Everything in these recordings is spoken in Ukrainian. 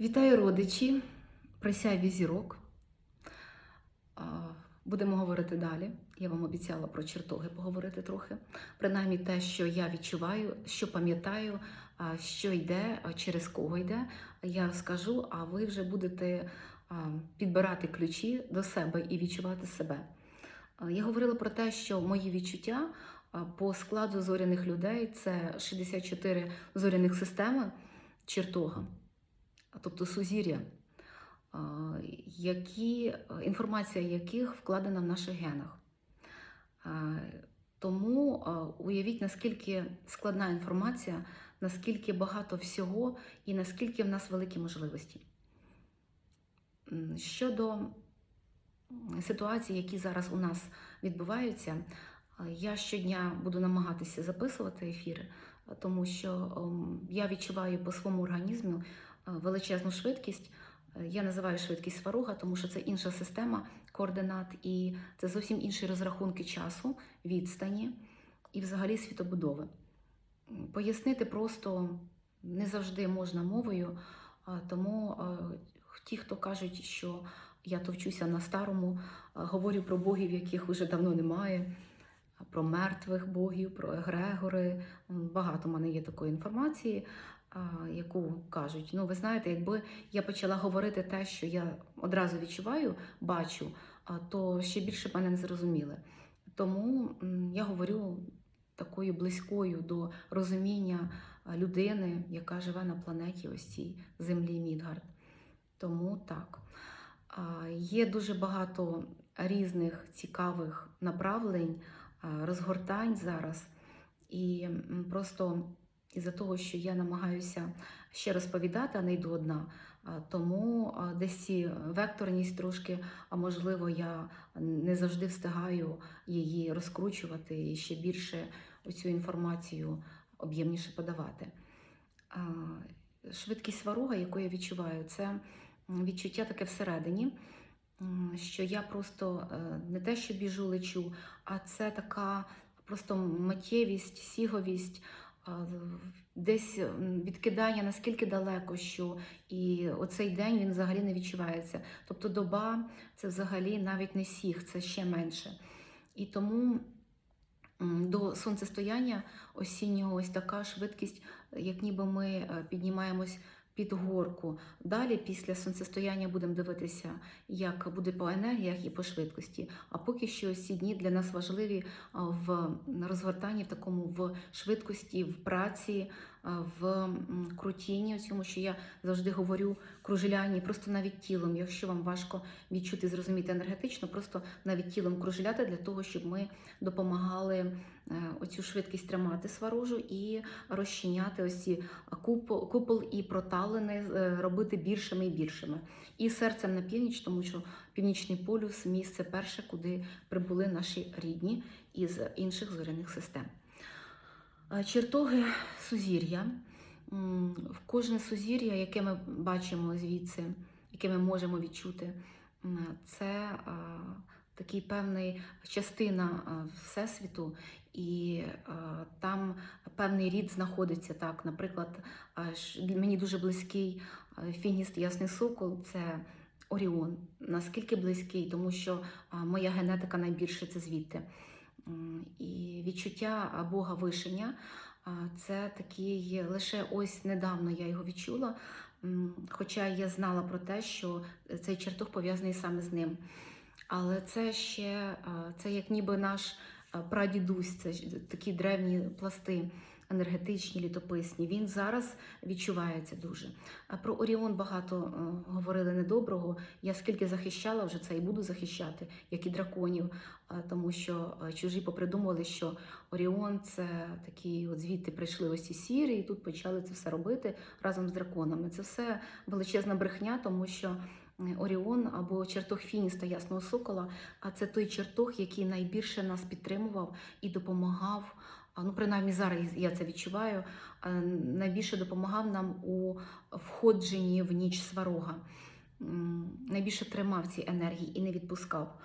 Вітаю родичі, присяй зірок. А, Будемо говорити далі. Я вам обіцяла про чертоги поговорити трохи. Принаймні те, що я відчуваю, що пам'ятаю, що йде, через кого йде, я скажу, а ви вже будете підбирати ключі до себе і відчувати себе. Я говорила про те, що мої відчуття по складу зоряних людей це 64 зоряних системи чертога тобто сузір'я, які, інформація яких вкладена в наших генах. Тому уявіть, наскільки складна інформація, наскільки багато всього і наскільки в нас великі можливості. Щодо ситуацій, які зараз у нас відбуваються, я щодня буду намагатися записувати ефіри, тому що ем, я відчуваю по своєму організму величезну швидкість. Е, Я називаю швидкість сварога, тому що це інша система координат, і це зовсім інші розрахунки часу, відстані і взагалі світобудови. Пояснити просто не завжди можна мовою, тому е, ті, хто кажуть, що я товчуся на старому, говорю про богів, яких вже давно немає, про мертвих богів, про егрегори. Багато в мене є такої інформації, яку кажуть. Ну, ви знаєте, якби я почала говорити те, що я одразу відчуваю, бачу, то ще більше мене не зрозуміли. Тому я говорю такою близькою до розуміння людини, яка живе на планеті ось цій землі Мідгард. Тому так. Є дуже багато різних цікавих направлень, розгортань зараз. І просто із-за того, що я намагаюся ще розповідати, а не йду одна. Тому десь векторність трошки, а можливо, я не завжди встигаю її розкручувати і ще більше оцю інформацію об'ємніше подавати. Швидкість сварога, яку я відчуваю, це відчуття таке всередині, що я просто е, не те, що біжу, лечу, а це така просто миттєвість, сіговість, десь відкидання наскільки далеко, що і оцей день він взагалі не відчувається. Тобто доба це взагалі навіть не сіг, це ще менше. І тому до сонцестояння осіннього ось така швидкість, як ніби ми е, піднімаємось під горку. Далі, після сонцестояння, будемо дивитися, як буде по енергіях і по швидкості. А поки що ці дні для нас важливі в розгортанні, в такому в швидкості, в праці, в крутінні, ось цьому, що я завжди говорю, кружелянні, просто навіть тілом. Якщо вам важко відчути, зрозуміти енергетично, просто навіть тілом кружеляти для того, щоб ми допомагали е, оцю швидкість тримати сварожу і розчиняти ось ці купол, купол і проталини е, робити більшими і більшими. І серцем на північ, тому що північний полюс місце перше, куди прибули наші рідні із інших зоряних систем. Чертоги сузір'я. В кожне сузір'я, яке ми бачимо звідси, яке ми можемо відчути, це такий певний частина Всесвіту, і там певний рід знаходиться. Так, наприклад, мені дуже близький фініст Ясний Сокол це Оріон. Наскільки близький, тому що моя генетика найбільше це звідти. І відчуття Бога Вишення це такий лише ось недавно я його відчула. Хоча я знала про те, що цей чертог пов'язаний саме з ним. Але це ще це як ніби наш прадідусь, це такі древні пласти енергетичні, літописні. Він зараз відчувається дуже. А про Оріон багато е, говорили недоброго. Я скільки захищала вже це і буду захищати, як і драконів, тому що е, чужі попридумували, що Оріон це такі, от звідти прийшли ось ці сірі, і тут почали це все робити разом з драконами. Це все величезна брехня, тому що. е, Оріон або чертог Фініста Ясного Сокола, а це той чертог, який найбільше нас підтримував і допомагав. Ну, принаймні зараз я це відчуваю. Найбільше допомагав нам у входженні в ніч сварога. Найбільше тримав ці енергії і не відпускав.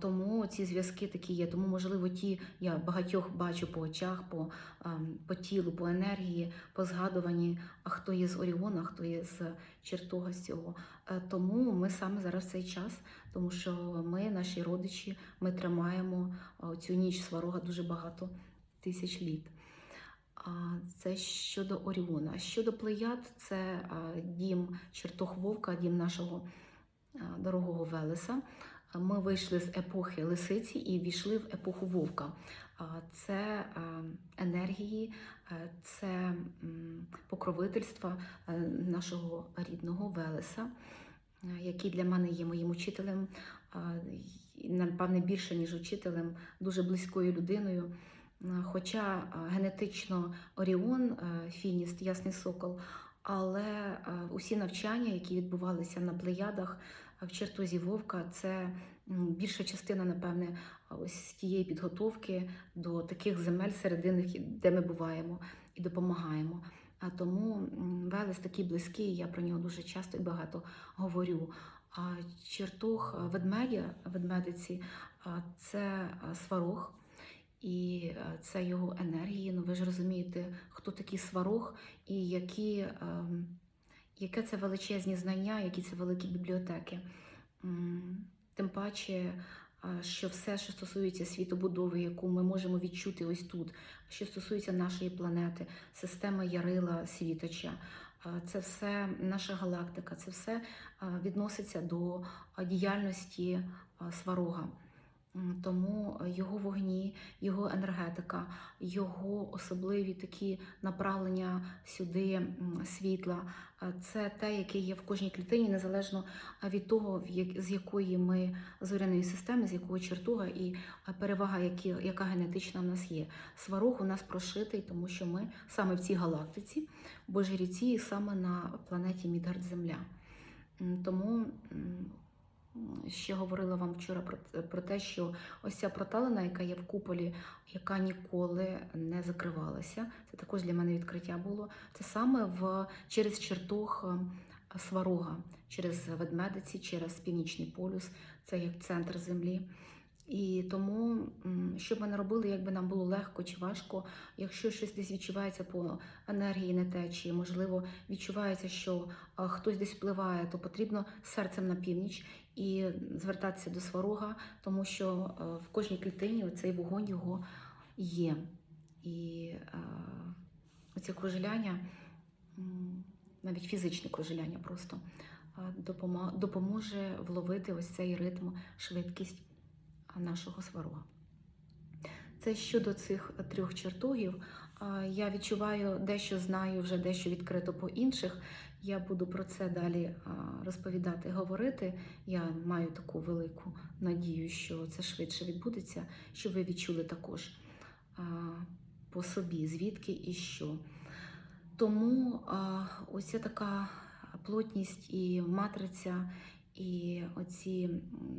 Тому ці зв'язки такі є. Тому, можливо, ті я багатьох бачу по очах, по, ем, по тілу, по енергії, по згадуванні, а хто є з Оріона, хто є з чертога з цього. Е, Тому ми саме зараз в цей час, тому що ми, наші родичі, ми тримаємо е, цю ніч сварога дуже багато тисяч літ. Це щодо Оріона. Щодо Плеяд, це дім чертог Вовка, дім нашого дорогого Велеса. Ми вийшли з епохи лисиці і війшли в епоху вовка. Це енергії, це покровительство е, нашого рідного Велеса, який для мене є моїм учителем, напевне, більше, ніж учителем, дуже близькою людиною. Хоча е, генетично Оріон, е, Фініст, Ясний Сокол, але е, усі навчання, які відбувалися на плеядах в чертозі Вовка, це більша частина, напевне, ось тієї підготовки до таких земель серединних, де ми буваємо і допомагаємо. А тому Велес такий близький, я про нього дуже часто і багато говорю. А чертог ведмедя, ведмедиці, це сварог. І е, це його енергії. Ну ви ж розумієте, хто такий сварог і які, ем, яке це величезні знання, які це великі бібліотеки. Тим паче, е, що все, що стосується світобудови, яку ми можемо відчути ось тут, що стосується нашої планети, системи Ярила Світоча, е, це все наша галактика, це все відноситься до діяльності сварога. Тому його вогні, його енергетика, його особливі такі направлення сюди світла е, це те, яке є в кожній клітині, незалежно е, від того, з якої ми зоряної системи, з якого чертога і е, перевага, яка генетична в нас є. Сварог у нас прошитий, тому що ми саме в цій галактиці, Божій ріці, і саме на планеті Мідгард Земля. Тому ще говорила вам вчора про, про те, що ось ця проталина, яка є в куполі, яка ніколи не закривалася. Це також для мене відкриття було. Це саме в через чертог е, сварога, через ведмедиці, через північний полюс, це як центр землі. І тому, що б ми не робили, якби нам було легко чи важко, якщо щось десь відчувається по енергії не те, чи можливо відчувається, що хтось десь впливає, то потрібно серцем на північ і звертатися до сварога, тому що е, в кожній клітині цей вогонь його є. І е, оце кружеляння, навіть фізичне кружеляння просто е, допоможе вловити ось цей ритм, швидкість нашого сварога. Це щодо цих трьох чертогів. Я відчуваю дещо знаю, вже дещо відкрито по інших. Я буду про це далі розповідати, говорити. Я маю таку велику надію, що це швидше відбудеться, щоб ви відчули також по собі, звідки і що. Тому оця така плотність і матриця, і оці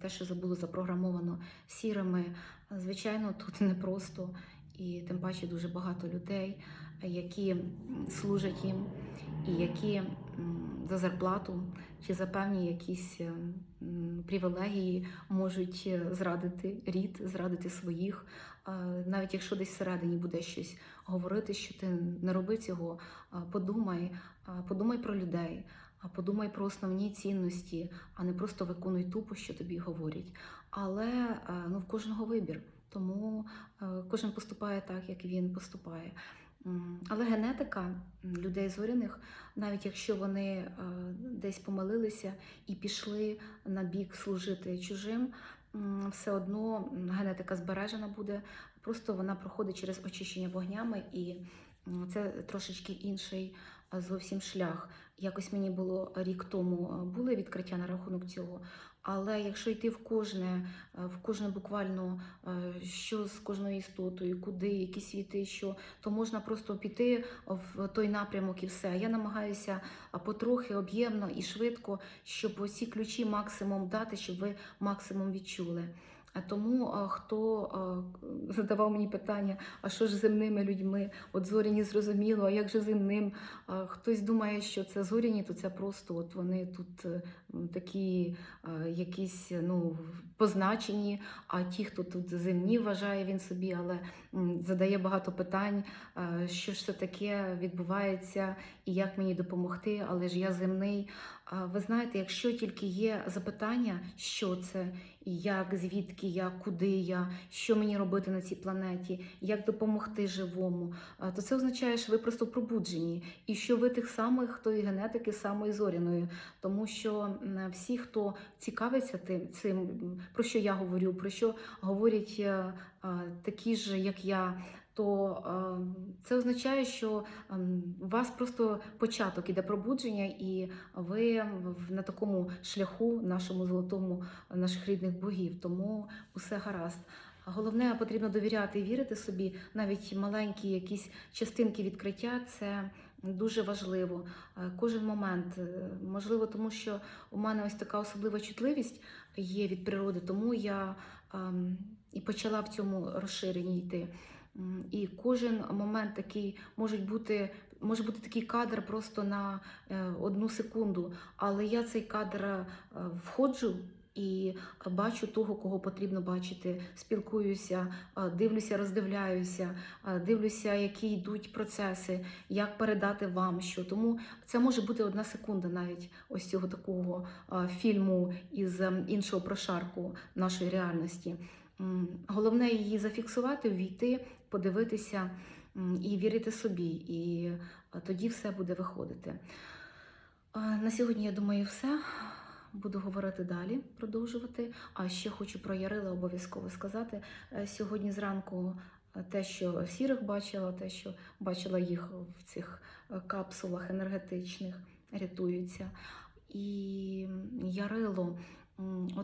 те, що було запрограмовано сірими, звичайно, тут непросто, і тим паче дуже багато людей, які служать їм, і які за зарплату чи за певні якісь е, привілегії можуть е, зрадити рід, зрадити своїх. Навіть якщо десь всередині буде щось говорити, що ти не роби цього, подумай, подумай про людей. А подумай про основні цінності, а не просто виконуй тупо, що тобі говорять. Але е, ну, в кожного вибір, тому е, кожен поступає так, як він поступає. Але генетика людей зоряних, навіть якщо вони е, десь помилилися і пішли на бік служити чужим, все одно генетика збережена буде, просто вона проходить через очищення вогнями, і це трошечки інший зовсім шлях. Якось мені було рік тому були відкриття на рахунок цього. Але якщо йти в кожне, е, в кожне буквально е, що з кожною істотою, куди, які світи, що, то можна просто піти в той напрямок і все. Я намагаюся потрохи об'ємно і швидко, щоб ці ключі максимум дати, щоб ви максимум відчули. Тому хто задавав мені питання, а що ж земними людьми? От зоряні зрозуміло, а як же земним? Хтось думає, що це зоряні, то це просто от вони тут е, такі е, якісь ну, позначені, а ті, хто тут земні, вважає він собі, але задає багато питань, е, що ж це таке відбувається і як мені допомогти, але ж я земний. Ви знаєте, якщо тільки є запитання, що це, як, звідки я, куди я, що мені робити на цій планеті, як допомогти живому, то це означає, що ви просто пробуджені, і що ви тих самих, хто генетики самої зоряної. Тому що всі, хто цікавиться тим цим, про що я говорю, про що говорять е, а, такі ж, як я. То е, це означає, що ем, у вас просто початок іде пробудження, і ви на такому шляху, нашому золотому, наших рідних богів. Тому усе гаразд. Головне, потрібно довіряти і вірити собі. Навіть маленькі якісь частинки відкриття це дуже важливо. Е, Кожен момент. Е, Можливо, тому що у мене ось така особлива чутливість є від природи, тому я ем, і почала в цьому розширенні йти. І кожен момент такий може бути, може бути такий кадр просто на е, одну секунду, але я цей кадр входжу і бачу того, кого потрібно бачити, спілкуюся, е, дивлюся, роздивляюся, е, дивлюся, які йдуть процеси, як передати вам що. Тому це може бути одна секунда навіть ось цього такого е, фільму із е, іншого прошарку нашої реальності. Головне її зафіксувати, увійти, подивитися і вірити собі, і тоді все буде виходити. На сьогодні, я думаю, все. Буду говорити далі, продовжувати. А ще хочу про Ярила обов'язково сказати. Е, Сьогодні зранку е, те, що сірих бачила, те, що бачила їх в цих е, капсулах енергетичних, рятуються. І Ярило,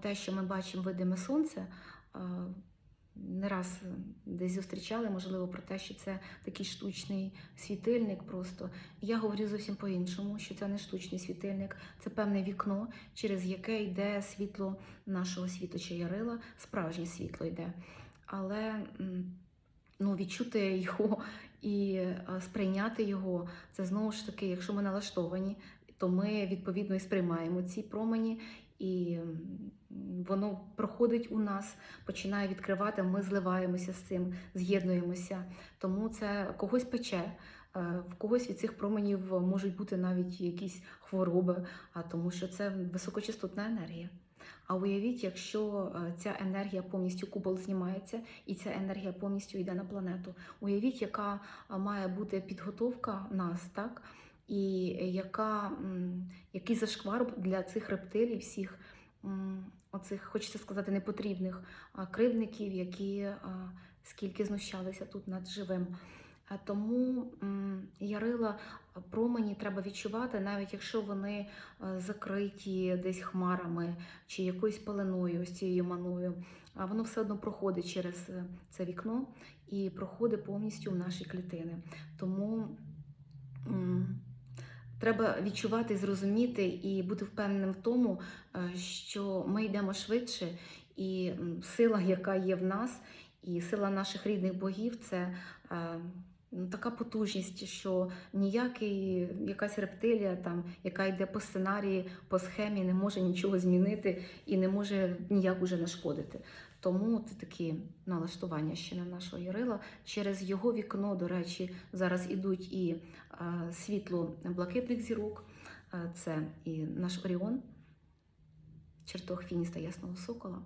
те, що ми бачимо видиме сонце, не раз десь зустрічали, можливо, про те, що це такий штучний світильник. Просто я говорю зовсім по-іншому, що це не штучний світильник, це певне вікно, через яке йде світло нашого світоча Ярила, справжнє світло йде. Але ну, відчути його і е, сприйняти його, це знову ж таки, якщо ми налаштовані, то ми відповідно і сприймаємо ці промені, і воно проходить у нас, починає відкривати, ми зливаємося з цим, з'єднуємося. Тому це когось пече. е, В когось від цих променів можуть бути навіть якісь хвороби, а тому що це високочастотна енергія. А уявіть, якщо е, ця енергія повністю купол знімається, і ця енергія повністю йде на планету. Уявіть, яка має бути підготовка нас, так? І яка, який зашквар для цих рептилій, всіх оцих, хочеться сказати, непотрібних кривдників, які скільки знущалися тут над живим. Тому ярила промені треба відчувати, навіть якщо вони закриті десь хмарами чи якоюсь пеленою, ось цією маною. Воно все одно проходить через е, це вікно і проходить повністю в наші клітини. Тому треба відчувати, зрозуміти і бути впевненим в тому, е, що ми йдемо швидше, і сила, яка є в нас, і сила наших рідних богів це. е, ну, Така потужність, що ніякий якась рептилія, там, яка йде по сценарії, по схемі, не може нічого змінити і не може ніяк уже нашкодити. Тому це такі налаштування ще на нашого Ярила. Через його вікно, до речі, зараз ідуть і е, світло блакитних зірок, е, це і наш Оріон, чертог Фініста Ясного Сокола.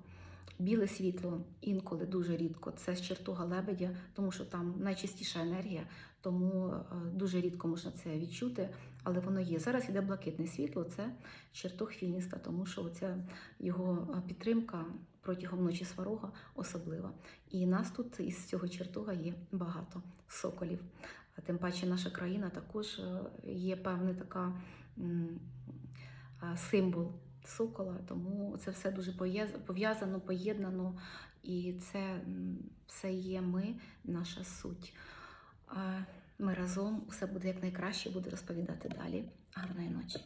Біле світло інколи дуже рідко. Це з чертога лебедя, тому що там найчистіша енергія, тому е, дуже рідко можна це відчути, але воно є. Зараз іде блакитне світло, це чертог Фініста, тому що ця його е, підтримка протягом ночі сварога особлива. І нас тут із цього чертога є багато соколів. Тим паче наша країна також е, є певна така символ сокола, тому це все дуже пов'язано, поєднано, і це все є ми, наша суть. Ми разом, усе буде як найкраще, буду розповідати далі. Гарної ночі.